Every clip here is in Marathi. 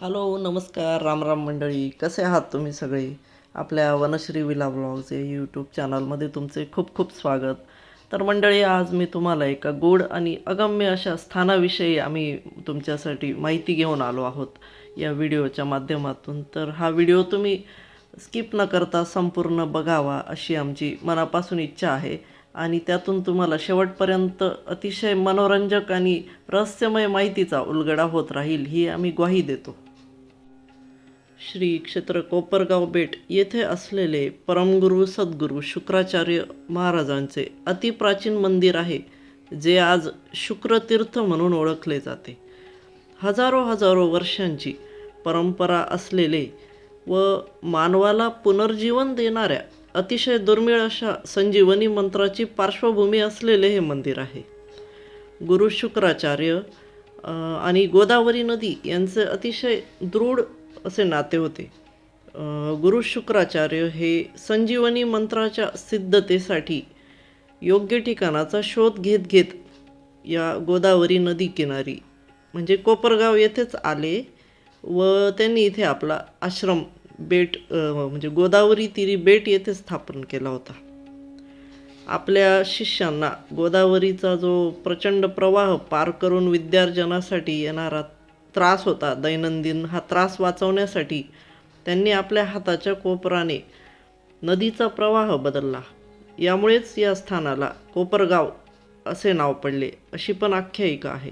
हॅलो नमस्कार राम राम मंडळी. कसे आहात तुम्ही सगळे? आपल्या वनश्री विला ब्लॉग्स या यूट्यूब चॅनलमध्ये तुमचे खूप खूप स्वागत. तर मंडळी आज मी तुम्हाला एका गोड आणि अगम्य अशा स्थानाविषयी आम्ही तुमच्यासाठी माहिती घेऊन आलो आहोत या व्हिडिओच्या माध्यमातून. तर हा व्हिडिओ तुम्ही स्किप न करता संपूर्ण बघावा अशी आमची मनापासून इच्छा आहे आणि त्यातून तुम्हाला शेवटपर्यंत अतिशय मनोरंजक आणि रहस्यमय माहितीचा उलगडा होत राहील ही आम्ही ग्वाही देतो. श्री क्षेत्र कोपरगाव बेट येथे असलेले परमगुरू सद्गुरू शुक्राचार्य महाराजांचे अतिप्राचीन मंदिर आहे जे आज शुक्रतीर्थ म्हणून ओळखले जाते. हजारो हजारो वर्षांची परंपरा असलेले व मानवाला पुनर्जीवन देणाऱ्या अतिशय दुर्मिळ अशा संजीवनी मंत्राची पार्श्वभूमी असलेले हे मंदिर आहे. गुरु शुक्राचार्य आणि गोदावरी नदी यांचे अतिशय दृढ असे नाते होते. गुरु शुक्राचार्य हे संजीवनी मंत्राच्या सिद्धतेसाठी योग्य ठिकाणाचा शोध घेत घेत या गोदावरी नदी किनारी म्हणजे कोपरगाव येथेच आले व त्यांनी इथे आपला आश्रम बेट म्हणजे गोदावरी तिरी बेट येथे स्थापन केला होता. आपल्या शिष्यांना गोदावरीचा जो प्रचंड प्रवाह पार करून विद्यार्जनासाठी येणारा त्रास होता दैनंदिन हा त्रास वाचवण्यासाठी त्यांनी आपल्या हाताच्या कोपराने नदीचा प्रवाह बदलला. यामुळेच या स्थानाला कोपरगाव असे नाव पडले अशी पण आख्यायिका आहे.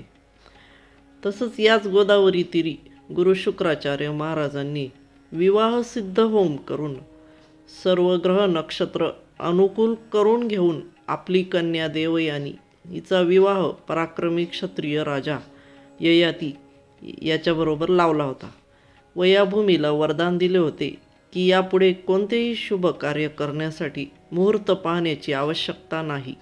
तसंच याच गोदावरी तिरी गुरु शुक्राचार्य महाराजांनी विवाहसिद्ध होम करून सर्व ग्रह नक्षत्र अनुकूल करून घेऊन आपली कन्या देवयानी हिचा विवाह पराक्रमी क्षत्रिय राजा ययाती याच्याबरोबर लावला होता. व या भूमीला वरदान दिले होते की यापुढे कोणतेही शुभ कार्य करण्यासाठी मुहूर्त पाहण्याची आवश्यकता नाही.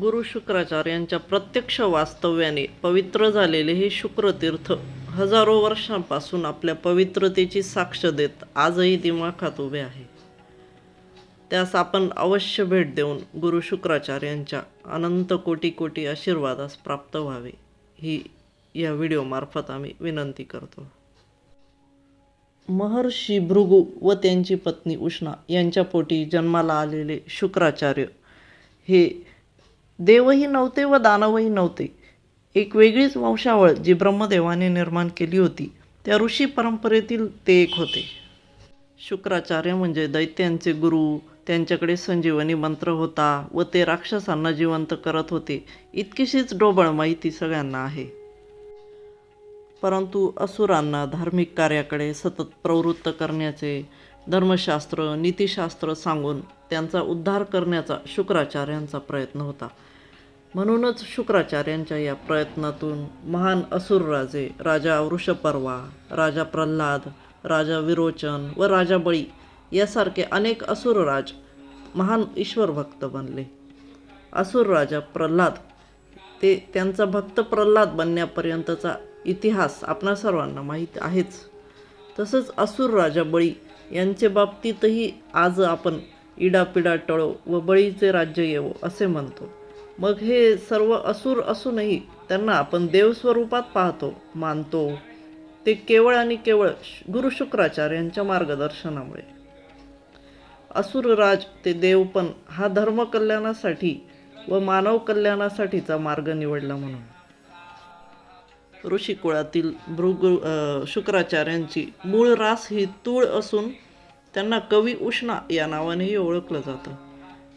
गुरु शुक्राचार्यांच्या प्रत्यक्ष वास्तव्याने पवित्र झालेले हे शुक्रतीर्थ हजारो वर्षांपासून आपल्या पवित्रतेची साक्ष देत आजही दिमाखात उभे आहे. त्यास आपण अवश्य भेट देऊन गुरु शुक्राचार्यांच्या अनंत कोटी कोटी आशीर्वादास प्राप्त व्हावे ही या व्हिडिओमार्फत आम्ही विनंती करतो. महर्षी भृगू व त्यांची पत्नी उष्णा यांच्या पोटी जन्माला आलेले शुक्राचार्य. हे देवही नव्हते व दानवही नव्हते. एक वेगळीच वंशावळ जी ब्रह्मदेवाने निर्माण केली होती त्या ऋषी परंपरेतील ते एक होते. शुक्राचार्य म्हणजे दैत्यांचे गुरु त्यांच्याकडे संजीवनी मंत्र होता व ते राक्षसांना जिवंत करत होते. इतकीशीच डोबळ माहिती सगळ्यांना आहे. परंतु असुरांना धार्मिक कार्याकडे सतत प्रवृत्त करण्याचे धर्मशास्त्र नीतिशास्त्र सांगून त्यांचा उद्धार करण्याचा शुक्राचार्यांचा प्रयत्न होता. म्हणूनच शुक्राचार्यांच्या या प्रयत्नातून महान असुर राजे राजा वृषपर्वा राजा प्रल्हाद राजा विरोचन व राजा बळी यासारखे अनेक असुरराज महान ईश्वर भक्त बनले. असुर राजा प्रल्हाद ते त्यांचा भक्त प्रल्हाद बनण्यापर्यंतचा इतिहास आपणा सर्वांना माहीत आहेच. तसंच असुर राजा बळी यांच्या बाबतीतही आज आपण इडापिडा टळो व बळीचे राज्य येवो असे म्हणतो. मग हे सर्व असुर असूनही त्यांना आपण देवस्वरूपात पाहतो मानतो. ते केवळ आणि केवळ गुरु गुरु शुक्राचार्यांच्या मार्गदर्शनामुळे. असुरराज ते देवपण हा धर्म कल्याणासाठी व मानव कल्याणासाठीचा मार्ग निवडला म्हणून. ऋषी कुळातील भृगु शुक्राचार्यांची मूळ रास ही तूळ असून त्यांना कवी उष्णा या नावानेही ओळखलं जातं.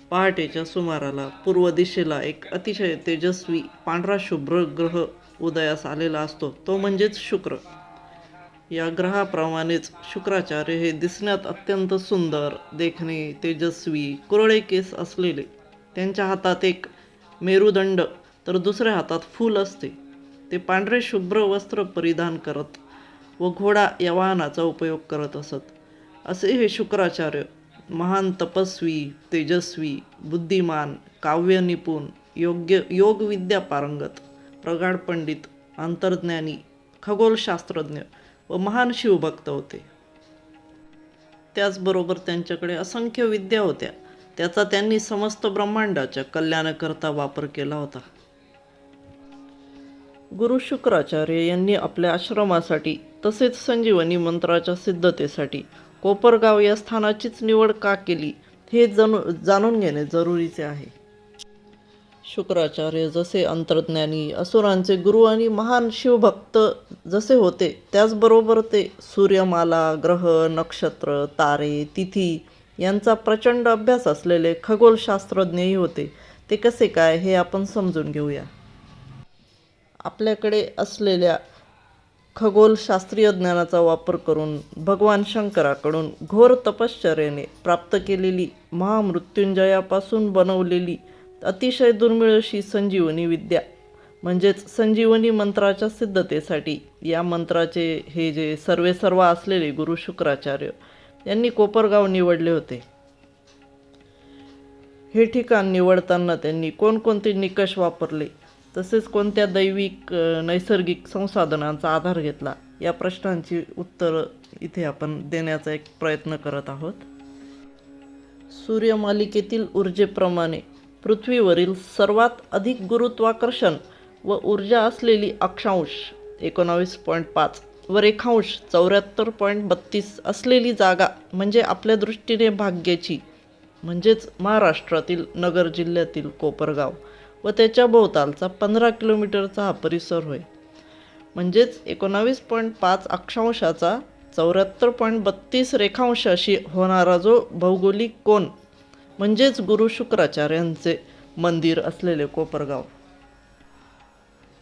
पहाटेच्या सुमाराला पूर्व दिशेला एक अतिशय तेजस्वी पांढरा शुभ्र ग्रह उदयास आलेला असतो. तो म्हणजेच शुक्र. या ग्रहाप्रमाणेच शुक्राचार्य हे दिसण्यात अत्यंत सुंदर देखणे तेजस्वी कुरळे केस असलेले. त्यांच्या हातात एक मेरुदंड तर दुसऱ्या हातात फूल असते. ते पांढरे शुभ्र वस्त्र परिधान करत व घोडा या वाहनाचा उपयोग करत असत. असे हे शुक्राचार्य महान तपस्वी तेजस्वी बुद्धिमान काव्य निपुण योग्य योगविद्या पारंगत प्रगाढ पंडित अंतर्ज्ञानी खगोलशास्त्रज्ञ व महान शिवभक्त होते. त्याचबरोबर त्यांच्याकडे असंख्य विद्या होत्या. त्याचा त्यांनी समस्त ब्रह्मांडाच्या कल्याणाकरता वापर केला होता. गुरु शुक्राचार्य यांनी आपल्या आश्रमासाठी तसेच संजीवनी मंत्राच्या सिद्धतेसाठी कोपरगाव या स्थानाचीच निवड का केली हे जणू जाणून घेणे जरुरीचे आहे. शुक्राचार्य जसे अंतर्ज्ञानी असुरांचे गुरु आणि महान शिवभक्त जसे होते त्याचबरोबर ते सूर्यमाला ग्रह नक्षत्र तारे तिथी यांचा प्रचंड अभ्यास असलेले खगोलशास्त्रज्ञही होते. ते कसे काय हे आपण समजून घेऊया. आपल्याकडे असलेल्या खगोलशास्त्रीय ज्ञानाचा वापर करून भगवान शंकराकडून घोर तपश्चर्याने प्राप्त केलेली महामृत्युंजयापासून बनवलेली अतिशय दुर्मिळ अशी संजीवनी विद्या म्हणजेच संजीवनी मंत्राच्या सिद्धतेसाठी या मंत्राचे हे जे सर्वे सर्व असलेले गुरु शुक्राचार्य यांनी कोपरगाव निवडले होते. हे ठिकाण निवडताना त्यांनी कोणकोणते निकष वापरले? तसेच कोणत्या दैविक नैसर्गिक संसाधनांचा आधार घेतला? या प्रश्नांची उत्तरं इथे आपण देण्याचा एक प्रयत्न करत आहोत. सूर्यमालिकेतील ऊर्जेप्रमाणे पृथ्वीवरील सर्वात अधिक गुरुत्वाकर्षण व ऊर्जा असलेली अक्षांश एकोणावीस पॉईंट पाच व रेखांश चौऱ्याहत्तर पॉईंट बत्तीस असलेली जागा म्हणजे आपल्या दृष्टीने भाग्याची म्हणजेच महाराष्ट्रातील नगर जिल्ह्यातील कोपरगाव. व त्याच्या भोवतालचा पंधरा किलोमीटरचा हा परिसर होय. म्हणजेच एकोणावीस पॉईंट पाच अक्षांशाचा चौऱ्याहत्तर पॉईंट बत्तीस रेखांश अशी होणारा जो भौगोलिक कोण म्हणजेच गुरु शुक्राचार्यांचे मंदिर असलेले कोपरगाव.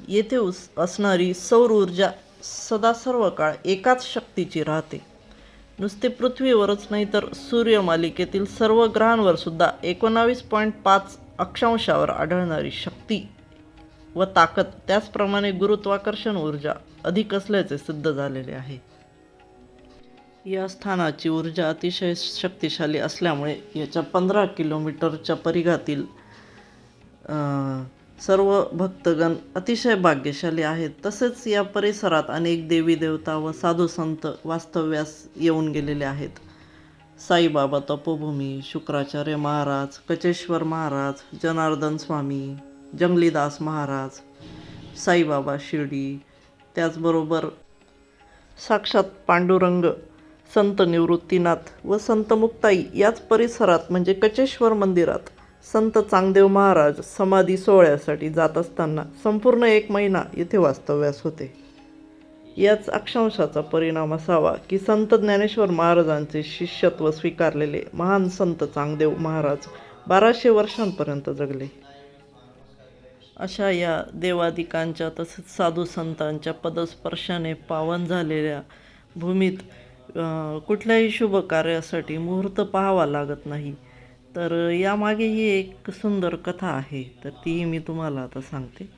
येथे उस असणारी सौर ऊर्जा सदा सर्व काळ एकाच शक्तीची राहते. नुसते पृथ्वीवरच नाही तर सूर्यमालिकेतील सर्व ग्रहांवर सुद्धा एकोणावीस पॉईंट पाच अक्षांशावर आढळणारी शक्ती व ताकद त्याचप्रमाणे गुरुत्वाकर्षण ऊर्जा अधिक असल्याचे सिद्ध झालेले आहे. या स्थानाची ऊर्जा अतिशय शक्तिशाली असल्यामुळे याच्या पंधरा किलोमीटरच्या परिघातील सर्व भक्तगण अतिशय भाग्यशाली आहेत. तसेच या परिसरात अनेक देवी देवता व साधू संत वास्तव्यास येऊन गेलेले आहेत. साईबाबा तपोभूमी शुक्राचार्य महाराज कचेश्वर महाराज जनार्दन स्वामी जंगलीदास महाराज साईबाबा शिर्डी त्याचबरोबर साक्षात पांडुरंग संत निवृत्तीनाथ व संत मुक्ताई याच परिसरात म्हणजे कचेश्वर मंदिरात संत चांगदेव महाराज समाधी सोहळ्यासाठी जात असताना संपूर्ण एक महिना येथे वास्तव्यास होते. याच अक्षांशाचा परिणाम असावा की संत ज्ञानेश्वर महाराजांचे शिष्यत्व स्वीकारलेले महान संत चांगदेव महाराज बाराशे वर्षांपर्यंत जगले. अशा या देवादिकांच्या तसेच साधू संतांच्या पदस्पर्शाने पावन झालेल्या भूमीत कुठल्याही शुभ कार्यासाठी मुहूर्त पाहावा लागत नाही. तर यामागे ही एक सुंदर कथा आहे. तर तीही मी तुम्हाला आता सांगते.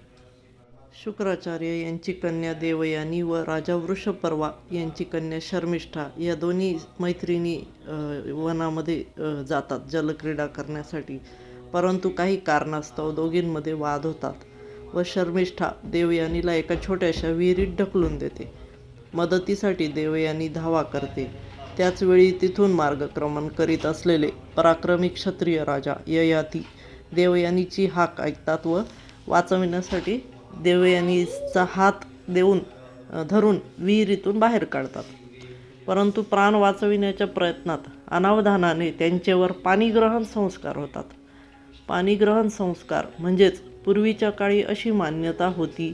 शुक्राचार्य यांची कन्या देवयानी व राजा वृषपर्वा यांची कन्या शर्मिष्ठा या दोन्ही मैत्रिणी वनामध्ये जातात जलक्रीडा करण्यासाठी. परंतु काही कारणास्तव दोघींमध्ये वाद होतात व शर्मिष्ठा देवयानीला एका छोट्याशा विहिरीत ढकलून देते. मदतीसाठी देवयानी धावा करते. त्याचवेळी तिथून मार्गक्रमण करीत असलेले पराक्रमी क्षत्रिय राजा ययाती देवयानीची हाक ऐकतात व वाचविण्यासाठी देवयानीचा हात देऊन धरून विहिरीतून बाहेर काढतात. परंतु प्राण वाचविण्याच्या प्रयत्नात अनावधानाने त्यांच्यावर पाणीग्रहण संस्कार होतात. पाणीग्रहण संस्कार म्हणजेच पूर्वीच्या काळी अशी मान्यता होती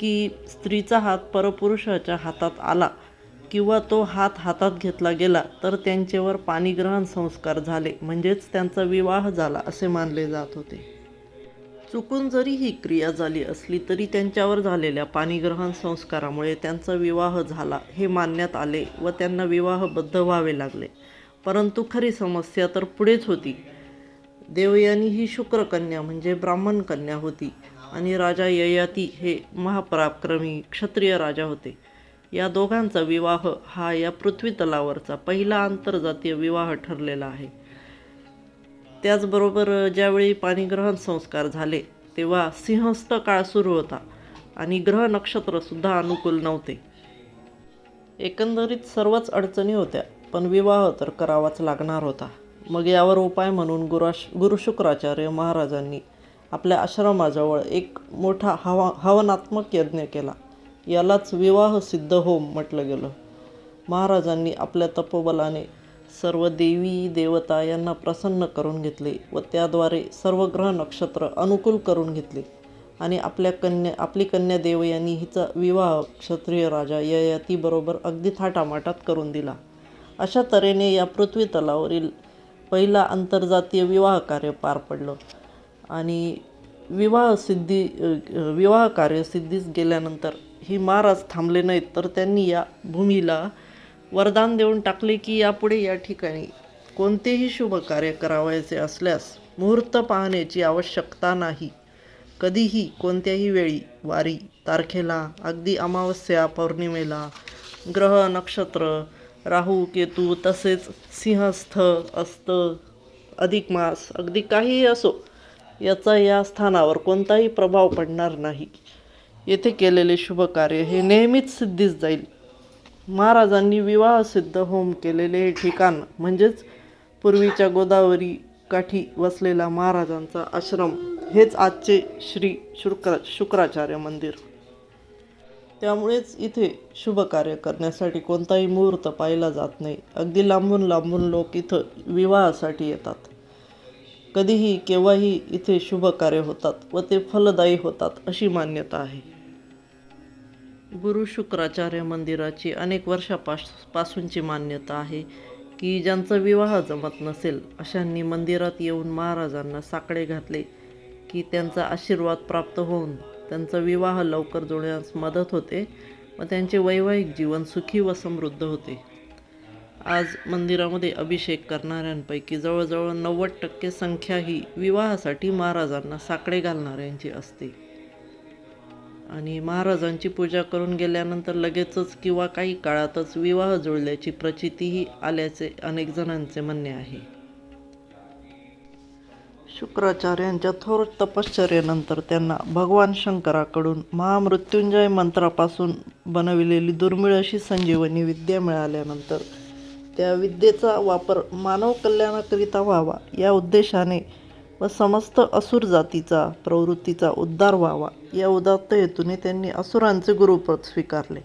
की स्त्रीचा हात परपुरुषाच्या हातात आला किंवा तो हात हातात घेतला गेला तर त्यांचेवर पाणीग्रहण संस्कार झाले म्हणजेच त्यांचा विवाह झाला असे मानले जात होते. चुकून जरी ही क्रिया झाली असली तरी त्यांच्यावर झालेल्या पाणीग्रहण संस्कारामुळे त्यांचा विवाह झाला हे मानण्यात आले व त्यांना विवाहबद्ध व्हावे लागले. परंतु खरी समस्या तर पुढेच होती. देवयानी ही शुक्रकन्या म्हणजे ब्राह्मण कन्या होती आणि राजा ययाती हे महापराक्रमी क्षत्रिय राजा होते. या दोघांचा विवाह हा या पृथ्वी तलावरचा पहिला आंतरजातीय विवाह ठरलेला आहे. त्याचबरोबर ज्यावेळी पाणीग्रहण संस्कार झाले तेव्हा सिंहस्थ काळ सुरू होता आणि ग्रह नक्षत्रसुद्धा अनुकूल नव्हते. एकंदरीत सर्वच अडचणी होत्या पण विवाह तर करावाच लागणार होता. मग यावर उपाय म्हणून गुराश गुरु शुक्राचार्य महाराजांनी आपल्या आश्रमाजवळ एक मोठा हवा हवनात्मक यज्ञ केला. यालाच विवाह सिद्ध होम म्हटलं गेलं. महाराजांनी आपल्या तपोबलाने सर्व देवी देवता यांना प्रसन्न करून घेतले व त्याद्वारे सर्व ग्रह नक्षत्र अनुकूल करून घेतले. आणि आपल्या कन्या आपली कन्या देवयानी हिचा विवाह क्षत्रिय राजा ययातीबरोबर अगदी थाटामाटात करून दिला. अशा तऱ्हेने या पृथ्वी तलावरील पहिला आंतरजातीय विवाह कार्य पार पडलं. आणि विवाह सिद्धी विवाह कार्य सिद्धीस गेल्यानंतर ही महाराज थांबले नाहीत तर त्यांनी या भूमीला वरदान देऊन टाकले की यापुढे या ठिकाणी कोणतेही शुभ कार्य करावयाचे असल्यास मुहूर्त पाहण्याची आवश्यकता नाही. कधीही कोणत्याही वेळी वारी तारखेला अगदी अमावस्या पौर्णिमेला ग्रह नक्षत्र राहू केतू तसेच सिंहस्थ अस्त अधिक मास अगदी काहीही असो याचा या स्थानावर कोणताही प्रभाव पडणार नाही. येथे केलेले शुभ कार्य हे नेहमीच सिद्धीस जाईल. महाराजांनी विवाह सिद्ध होम केलेले हे ठिकाण म्हणजेच पूर्वीच्या गोदावरी काठी वसलेला महाराजांचा आश्रम हेच आजचे श्री शुक्र शुक्राचार्य मंदिर. त्यामुळेच इथे शुभ कार्य करण्यासाठी कोणताही मुहूर्त पाहिला जात नाही. अगदी लांबून लांबून लोक इथं विवाहासाठी येतात. कधीही केव्हाही इथे शुभ कार्य होतात व ते फलदायी होतात अशी मान्यता आहे. गुरु शुक्राचार्य मंदिराची अनेक वर्षापास पासूनची मान्यता आहे की ज्यांचा विवाह जमत नसेल अशांनी मंदिरात येऊन महाराजांना साकडे घातले की त्यांचा आशीर्वाद प्राप्त होऊन त्यांचा विवाह लवकर जुळण्यास मदत होते व त्यांचे वैवाहिक जीवन सुखी व समृद्ध होते. आज मंदिरामध्ये अभिषेक करणाऱ्यांपैकी जवळजवळ नव्वद टक्के संख्या ही विवाहासाठी महाराजांना साकडे घालणाऱ्यांची असते. आणि महाराजांची पूजा करून गेल्यानंतर लगेचच किंवा काही काळातच विवाह जुळल्याची प्रचितीही आल्याचे अनेक जणांचे म्हणणे आहे. शुक्राचार्यांच्या थोर तपश्चर्येनंतर त्यांना भगवान शंकराकडून महामृत्युंजय मंत्रापासून बनविलेली दुर्मिळ अशी संजीवनी विद्या मिळाल्यानंतर त्या विद्येचा वापर मानव कल्याणाकरिता व्हावा या उद्देशाने व समस्त असुर जातीचा प्रवृत्तीचा उद्धार व्हावा. या उदात्त हेतूने त्यांनी असुरांचे गुरुपद स्वीकारले.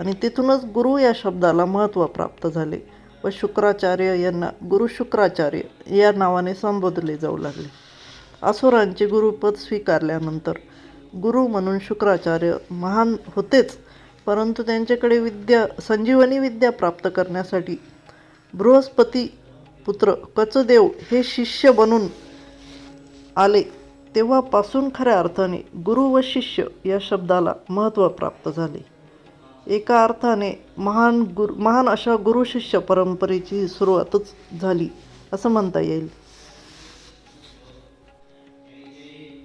आणि तिथूनच गुरु या शब्दाला महत्त्व प्राप्त झाले व शुक्राचार्य यांना गुरु शुक्राचार्य या नावाने संबोधले जाऊ लागले. असुरांचे गुरुपद स्वीकारल्यानंतर गुरु म्हणून शुक्राचार्य महान होतेच परंतु त्यांच्याकडे विद्या संजीवनी विद्या प्राप्त करण्यासाठी बृहस्पती पुत्र कचदेव हे शिष्य बनून आले तेव्हापासून खऱ्या अर्थाने गुरु व शिष्य या शब्दाला महत्त्व प्राप्त झाले. एका अर्थाने महान गुरु महान अशा गुरु शिष्य परंपरेची सुरुवातच झाली असं म्हणता येईल.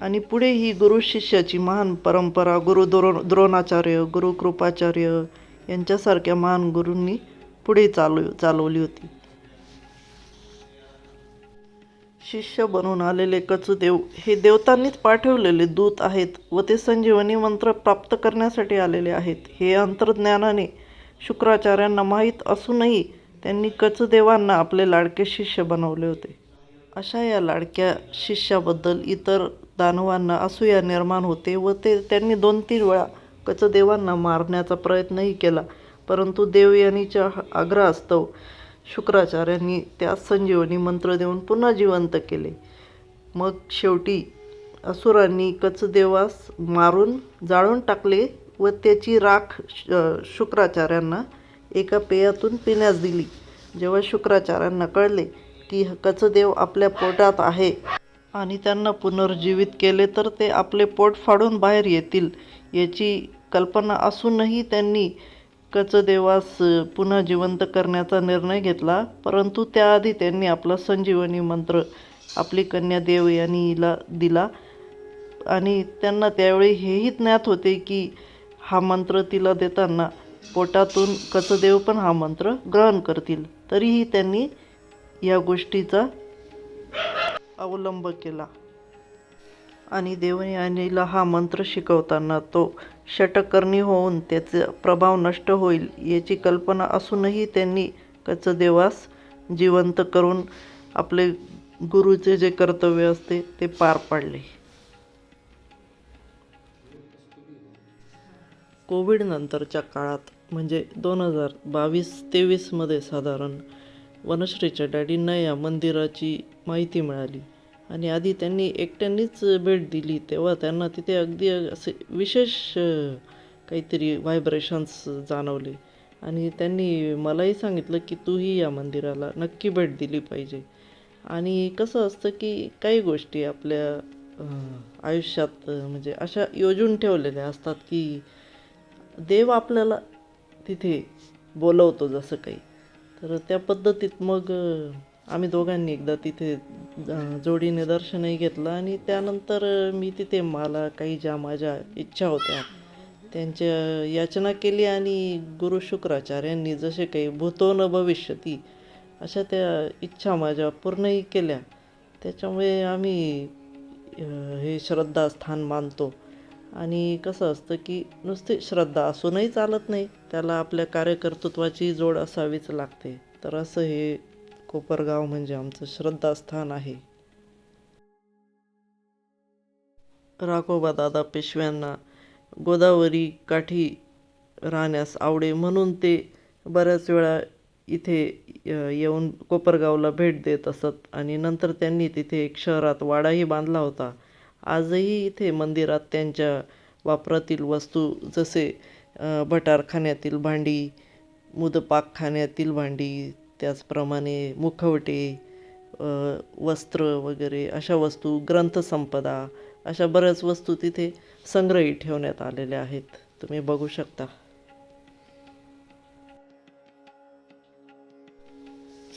आणि पुढे ही गुरु शिष्याची महान परंपरा गुरु द्रो द्रोणाचार्य गुरु कृपाचार्य यांच्यासारख्या महान गुरूंनी पुढे चालू चालवली होती. शिष्य बनून आलेले कचुदेव हे देवतांनीच पाठवलेले दूत आहेत व ते संजीवनी मंत्र प्राप्त करण्यासाठी आलेले आहेत. हे अंतर्ज्ञानाने शुक्राचार्यांना माहीत असूनही त्यांनी कचदेवांना आपले लाडके शिष्य बनवले होते. अशा या लाडक्या शिष्याबद्दल इतर दानवांना असूया निर्माण होते व ते त्यांनी दोन तीन वेळा कचदेवांना मारण्याचा प्रयत्नही केला. परंतु देवयानीच्या आग्रहास्तव शुक्राचार्यांनी त्या संजीवनी मंत्र देऊन पुन्हा जिवंत केले. मग शेवटी असुरांनी कचदेवास मारून जाळून टाकले व त्याची राख श- शुक्राचार्यांना एका पेयातून पिण्यास दिली. जेव्हा शुक्राचार्यांना कळले की कचदेव आपल्या पोटात आहे आणि त्यांना पुनर्जीवित केले तर ते आपले पोट फाडून बाहेर येतील याची कल्पना असूनही त्यांनी कचदेवास पुन्हा जिवंत करण्याचा निर्णय घेतला परंतु त्याआधी त्यांनी आपला संजीवनी मंत्र आपली कन्या देवयानीला दिला. आणि त्यांना त्यावेळी हेही ज्ञात होते की हा मंत्र तिला देताना पोटातून कचदेव पण हा मंत्र ग्रहण करतील. तरीही त्यांनी या गोष्टीचा अवलंब केला. आणि देवयानीला हा मंत्र शिकवताना तो षटकर्णी होऊन त्याचा प्रभाव नष्ट होईल याची कल्पना असूनही त्यांनी कचदेवास जिवंत करून आपले गुरुचे जे कर्तव्य असते ते पार पाडले. कोविडनंतरच्या काळात म्हणजे दोन हजार बावीस तेवीसमध्ये साधारण वनश्रीच्या डॅडींना या मंदिराची माहिती मिळाली. आणि आधी त्यांनी एकट्यांनीच भेट दिली. तेव्हा त्यांना तिथे अगदी असे विशेष काहीतरी व्हायब्रेशन्स जाणवले. आणि त्यांनी मलाही सांगितलं की तूही या मंदिराला नक्की भेट दिली पाहिजे. आणि कसं असतं की काही गोष्टी आपल्या आयुष्यात म्हणजे अशा योजून ठेवलेल्या असतात की देव आपल्याला तिथे बोलवतो जसं काही. तर त्या पद्धतीत मग आम्ही दोघांनी एकदा तिथे जोडीने दर्शनही घेतलं आणि त्यानंतर मी तिथे मला काही ज्या माझ्या इच्छा होत्या त्यांच्या याचना केली आणि गुरु शुक्राचार्यांनी जसे काही भूतो न भविष्यती अशा त्या इच्छा माझ्या पूर्णही केल्या. त्याच्यामुळे आम्ही हे श्रद्धास्थान मानतो. आणि कसं असतं की नुसती श्रद्धा असूनही चालत नाही त्याला आपल्या कार्यकर्तृत्वाची जोड असावीच लागते. तर असं हे कोपरगाव म्हणजे आमचं श्रद्धास्थान आहे. राघोबा दादा पेशव्यांना गोदावरी काठी राहण्यास आवडे म्हणून ते बऱ्याच वेळा इथे येऊन कोपरगावला भेट देत असत आणि नंतर त्यांनी तिथे एक शहरात वाडाही बांधला होता. आजही इथे मंदिरात त्यांच्या वापरातील वस्तू जसे भटारखान्यातील भांडी मुदपाकखान्यातील भांडी त्याचप्रमाणे मुखवटे वस्त्र वगैरे अशा वस्तू ग्रंथसंपदा अशा बऱ्याच वस्तू तिथे संग्रही ठेवण्यात आलेल्या आहेत. तुम्ही बघू शकता.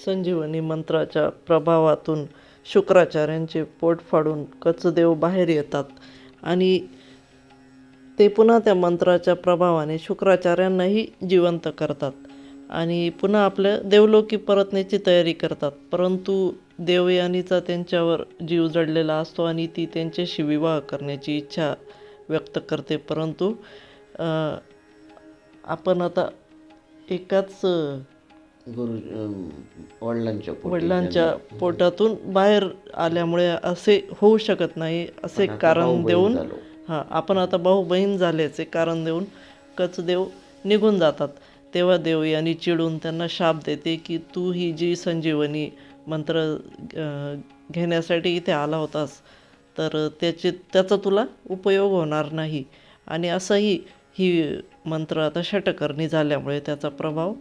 संजीवनी मंत्राच्या प्रभावातून शुक्राचार्यांचे पोट फाडून कचदेव बाहेर येतात आणि ते पुन्हा त्या मंत्राच्या प्रभावाने शुक्राचार्यांनाही जिवंत करतात. आणि पुन्हा आपल्या देवलोकी परतण्याची तयारी करतात. परंतु देवयानीचा त्यांच्यावर जीव जडलेला असतो आणि ती त्यांच्याशी विवाह करण्याची इच्छा व्यक्त करते. परंतु आपण आता एकाच गुरु वडिलांच्या वडिलांच्या पोटातून बाहेर आल्यामुळे असे होऊ शकत नाही असे कारण देऊन. हां आपण आता भाऊ बहीण झाल्याचे कारण देऊन कचदेव निघून जातात. तेव्हा देव यांनी चिडून त्यांना शाप देते की तू ही जी संजीवनी मंत्र घेण्यासाठी इथे आला होतास तर त्याचे त्याचा तुला उपयोग होणार नाही. आणि असंही ही मंत्र आता षटकर्णी झाल्यामुळे त्याचा प्रभाव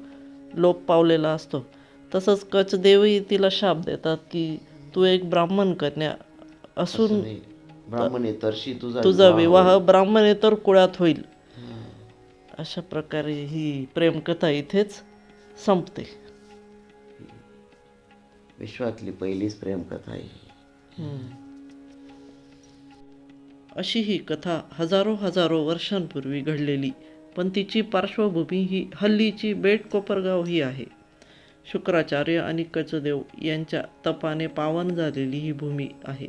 लोप पावलेला असतो. तसंच कचदेवही तिला शाप देतात की तू एक ब्राह्मण कन्या असून. ब्राह्मणेतरशी तुझा तुझा विवाह ब्राह्मणेतर कुळात होईल. अशा प्रकारे ही प्रेमकथा इथेच संपते. विश्वातली पहिलीच प्रेमकथा आहे अशी ही कथा हजारो हजारो वर्षांपूर्वी घडलेली पण तिची पार्श्वभूमी ही हल्लीची बेट कोपरगाव ही आहे. शुक्राचार्य आणि कचदेव यांच्या तपाने पावन झालेली ही भूमी आहे.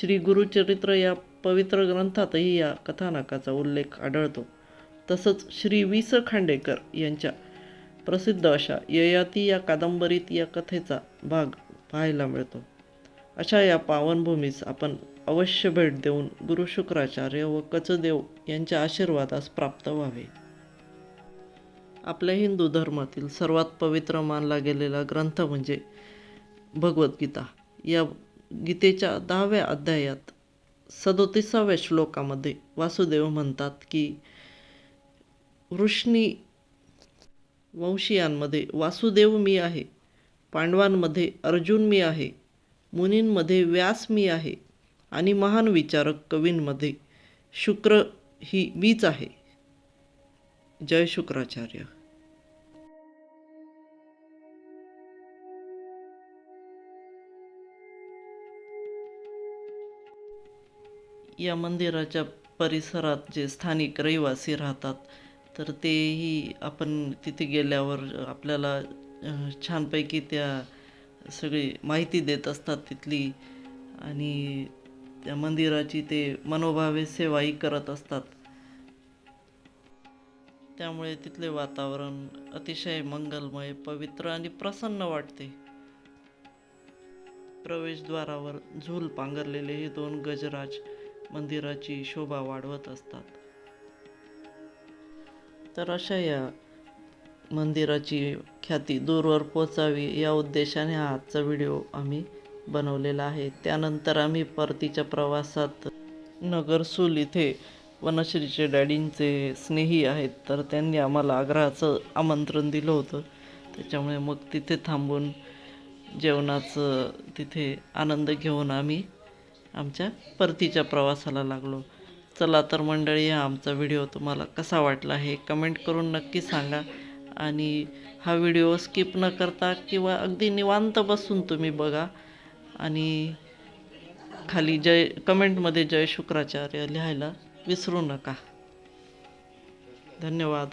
श्री गुरुचरित्र या पवित्र ग्रंथातही या कथानकाचा उल्लेख आढळतो. तसंच श्री वि स खांडेकर यांच्या प्रसिद्ध अशा ययाती या कादंबरीत या कथेचा भाग पाहायला मिळतो. अशा या पावनभूमीस आपण अवश्य भेट देऊन गुरु शुक्राचार्य व कचदेव यांच्या आशीर्वादास प्राप्त व्हावे. आपल्या हिंदू धर्मातील सर्वात पवित्र मानला गेलेला ग्रंथ म्हणजे भगवद्गीता. या गीतेच्या दहाव्या अध्यायात सदोतीसाव्या श्लोकामध्ये वासुदेव म्हणतात की वृष्णी वंशीयांमध्ये वासुदेव मी आहे पांडवांमध्ये अर्जुन मी आहे मुनींमध्ये व्यास मी आहे आणि महान विचारक कवींमध्ये शुक्र ही मीच आहे. जय शुक्राचार्य. या मंदिराच्या परिसरात जे स्थानिक रहिवासी राहतात तर तेही आपण तिथे गेल्यावर आपल्याला छानपैकी त्या सगळी माहिती देत असतात तिथली आणि त्या मंदिराची ते मनोभावे सेवाही करत असतात. त्यामुळे तिथले वातावरण अतिशय मंगलमय पवित्र आणि प्रसन्न वाटते. प्रवेशद्वारावर झूल पांघरलेले हे दोन गजराज मंदिराची शोभा वाढवत असतात. तर अशा या मंदिराची ख्याती दूरवर पोचावी या उद्देशाने हा आजचा व्हिडिओ आम्ही बनवलेला आहे. त्यानंतर आम्ही परतीच्या प्रवासात नगरसूल इथे वनश्रीचे डॅडींचे स्नेही आहेत तर त्यांनी आम्हाला आग्रहाचं आमंत्रण दिलं होतं. त्याच्यामुळे मग तिथे थांबून जेवणाचं तिथे आनंद घेऊन आम्ही आमच्या परतीच्या प्रवासाला लागलो. चला तर मंडळी हा आमचा व्हिडिओ तुम्हाला कसा वाटला हे कमेंट करून नक्की सांगा. आणि हा व्हिडिओ स्किप न करता किंवा अगदी निवांत बसून तुम्ही बघा. आणि खाली जय कमेंटमध्ये जय शुक्राचार्य लिहायला विसरू नका. धन्यवाद.